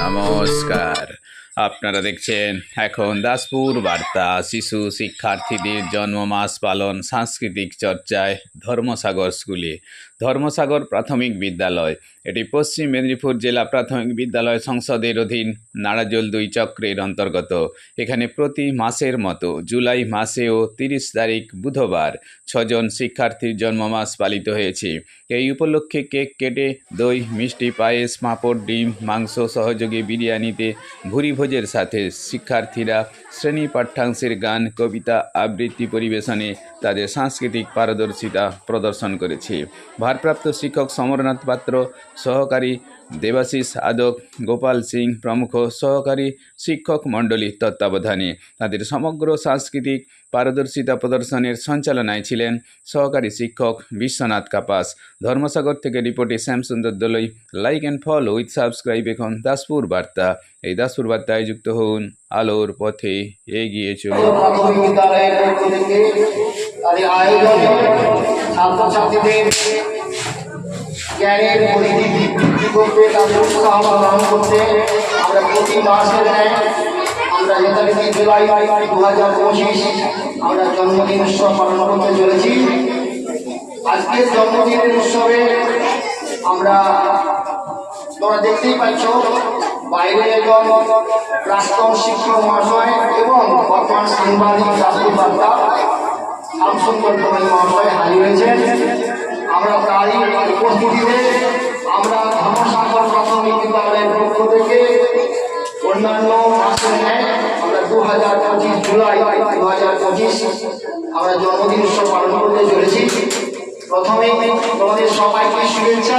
नमस्कार আপনারা দেখছেন এখন দাসপুর বার্তা, শিশু শিক্ষার্থীদের জন্মমাস পালন, সাংস্কৃতিক চর্চায় ধর্মসাগর স্কুলে। ধর্মসাগর প্রাথমিক বিদ্যালয়, এটি পশ্চিম মেদিনীপুর জেলা প্রাথমিক বিদ্যালয় সংসদের অধীন নাড়াজল দুই চক্রের অন্তর্গত। এখানে প্রতি মাসের মতো জুলাই মাসেও তিরিশ তারিখ বুধবার ছজন শিক্ষার্থীর জন্মমাস পালিত হয়েছে। এই উপলক্ষে কেক কেটে দই, মিষ্টি পায়েস, পাঁপড়, ডিম, মাংস, সহযোগী বিরিয়ানিতে ভুরিভোজের সাথে শিক্ষার্থীরা শ্রেণি পাঠ্যাংশের গান, কবিতা, আবৃত্তি পরিবেশনে তাদের সাংস্কৃতিক পারদর্শিতা প্রদর্শন করেছে। ভারপ্রাপ্ত শিক্ষক সমরনাথ পাত্র, সহকারী দেবাশিস আদক, গোপাল সিং প্রমুখ, সহকারী শিক্ষক মণ্ডলীর তত্ত্বাবধানে তাদের সমগ্র সাংস্কৃতিক পারদর্শিতা প্রদর্শনের সঞ্চালনায় ছিলেন সহকারী শিক্ষক বিশ্বনাথ কাপাস। ধর্মসাগর থেকে রিপোর্টে Shyamsundar Dalai. Like and follow with subscribe এখন দাসপুর বার্তা। এই দাসপুর বার্তায় যুক্ত হন আলোর পথে এগিয়ে চলুন। করতে আমরা জুলাই আমরা জন্মদিন উৎসব পালন করতে চলেছি। আজকের উৎসবে আমরা তোমরা দেখতেই পাচ্ছ বাইরে একজন প্রাক্তন শিক্ষক মহাশয় এবং বর্তমান সাংবাদিক রাষ্ট্রীয় বার্তা শামসুন্দর কবি মহাশয় হাজির হয়েছেন। আমরা তারই উপস্থিতিতে আমরা ধর্মসাগর প্রাথমিক বিদ্যালয়ের পক্ষ থেকে অন্যান্য মাসের ন্যায় আমরা দু হাজার পঁচিশ জুলাই দু হাজার পঁচিশ আমরা জন্মদিন উৎসব পালন করতে চলেছি। প্রথমে তোমাদের সবাইকে শুভেচ্ছা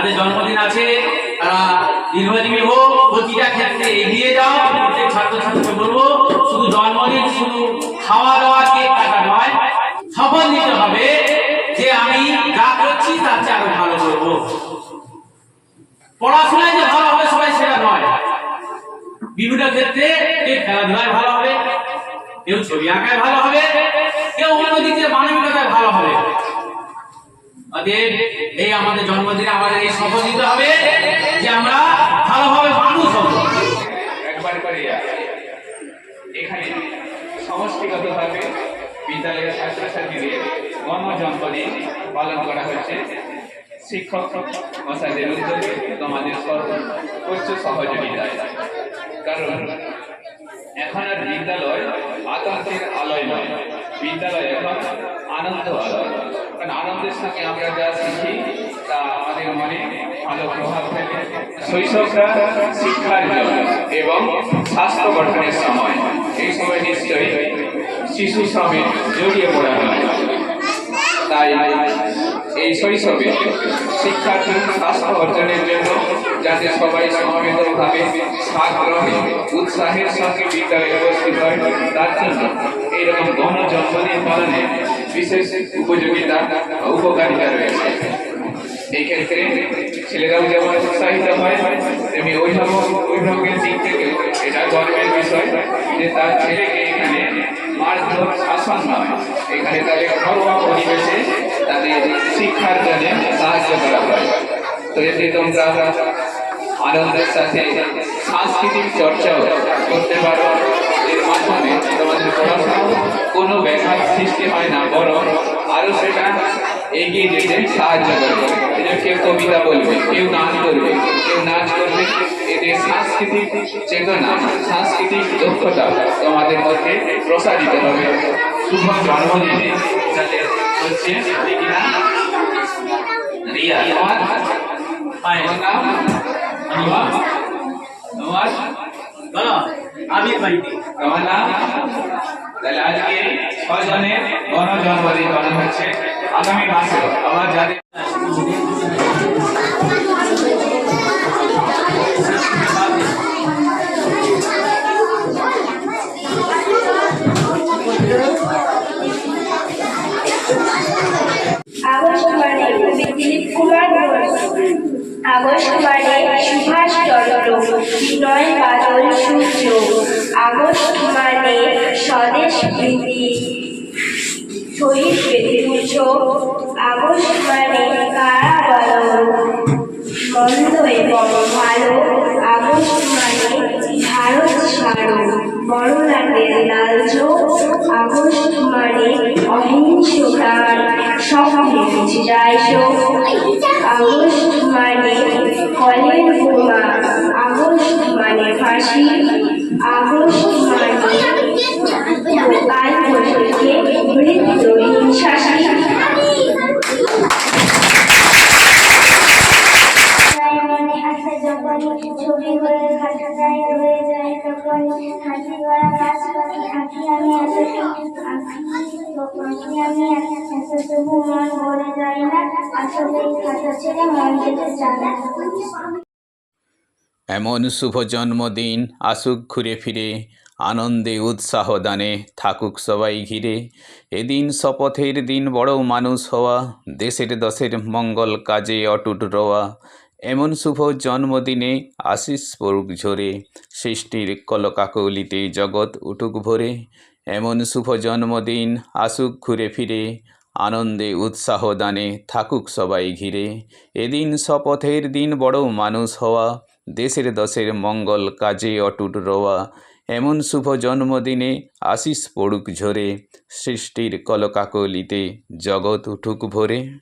যাদের জন্মদিন আছে, তারা দীর্ঘজীবী হোক, প্রতিটা ক্ষেত্রে এগিয়ে যাও প্রত্যেক ছাত্রছাত্রীকে বলব, শুধু জন্মদিন, শুধু খাওয়া দাওয়া, কেক কাটা নয়, শপথ নিতে হবে যে আমি যা করছি তার চেয়ে আরও ভালো করব। পড়াশোনায় যে ভালো হবে সবাই সেটা নয়। বিভিন্ন ক্ষেত্রে কেউ খেলাধুলায় ভালো হবে, কেউ ছবি আঁকায় ভালো হবে, কেউ অন্যদিকে মানবিকতায় ভালো হবে। অতএব এই আমাদের জন্মদিনে আমাদের এই শপথ নিতে হবে যে আমরা ভালোভাবে মানুষ হব। একবার করে। এখানে সমষ্টিগতভাবে বিদ্যালয়ের ছাত্রছাত্রীদের গণজন্মদিন পালন করা হচ্ছে। শিক্ষক মশাইদের উদ্যোগে তোমাদের সর্বোচ্চ সহযোগিতায় কারণ এখন আর বিদ্যালয় আতঙ্কের আলয় নয়। বিদ্যালয় এখন আনন্দ আলয়। কারণ আনন্দের সঙ্গে আমরা যা শিখি, তা আমাদের মনে ভালো প্রভাব ফেলে। শৈশবটা শিক্ষার এবং স্বাস্থ্য গঠনের সময়। এই সময় নিশ্চয়ই শিশু শ্রমে জড়িয়ে পড়া হয়। তাই এই শৈশবে শিক্ষার্থী স্বাস্থ্য অর্জনের জন্য যাতে সবাই সমবেতভাবে সাগ্রহে উৎসাহের সঙ্গে বিদ্যালয়ে উপস্থিত হয়, তার জন্য এইরকম গণ জন্মদিন পালনে বিশেষ উপযোগিতা উপকারিতা রয়েছে। এই ক্ষেত্রে ছেলেরাও যেমন উৎসাহিত হয়, তেমনি অভিভাবক অভিভাবকের দিক থেকে এটা গর্বের বিষয় যে তার ছেলেকে এখানে মারধর শাসন নয়। এখানে তাদের ঘরোয়া পরিবেশে তাদের শিক্ষার জন্য সাহায্য করা হয়। তো এতে তোমরা আনন্দের সাথে সাংস্কৃতিক চর্চাও করতে পারো। সৃষ্টি হয় না বরং আরও সেটা এগিয়ে যেতে সাহায্য করবে কেউ কবিতা বলবে কেউ গান করবে কেউ নাচ করবে এদের সাংস্কৃতিক চেতনা সাংস্কৃতিক দক্ষতা তোমাদের মধ্যে প্রসারিত হবে। শুভ জন্মদিনে যাদের হচ্ছে দেখি না রিয়া তোমার নাম? তোমার বলো তোমার নাম? তাহলে আজকে ছয় জনের গণ জন্মদিন পালন হচ্ছে। আগামী মাসে আবার যাদের আবার মানে দিলীপ কুমার আগস্ট মানে সুভাষ চন্দ্র বিনয় বাদল সূর্য। আগস্ট মানে স্বদেশ প্রীতি শহীদ বেদিপুঞ্জ আগস্ট মানে কারাবরণ। মন্দ এবং ভালো। আগস্ট মানে ভারত ছাড়ো। বড়লাটের লালচ আগস্ট মানে অহিংস প্রাণ। বেঁচে যায় গাছ পাখি আঁকি আমি এত আঁকি আমি এত তবু মন যায় না আসলে খাতা ছেড়ে মন যেতে চায় না এমন শুভ জন্মদিন, আসুক ঘুরে ফিরে, আনন্দে উৎসাহ দানে থাকুক সবাই ঘিরে। এদিন শপথের দিন বড় মানুষ হওয়া, দেশের দশের মঙ্গল কাজে অটুট রওয়া এমন শুভ জন্মদিনে আশিস পড়ুক ঝরে, সৃষ্টির কলকাকলিতে জগৎ উঠুক ভরে। এমন শুভ জন্মদিন আসুক ঘুরে ফিরে, আনন্দে উৎসাহ দানে থাকুক সবাই ঘিরে। এদিন শপথের দিন বড় মানুষ হওয়া, দেশের দশের মঙ্গল কাজে অটুট রওয়া। এমন শুভ জন্মদিনে আশিস পড়ুক ঝরে, সৃষ্টির কলকাকলিতে জগৎ উঠুক ভরে।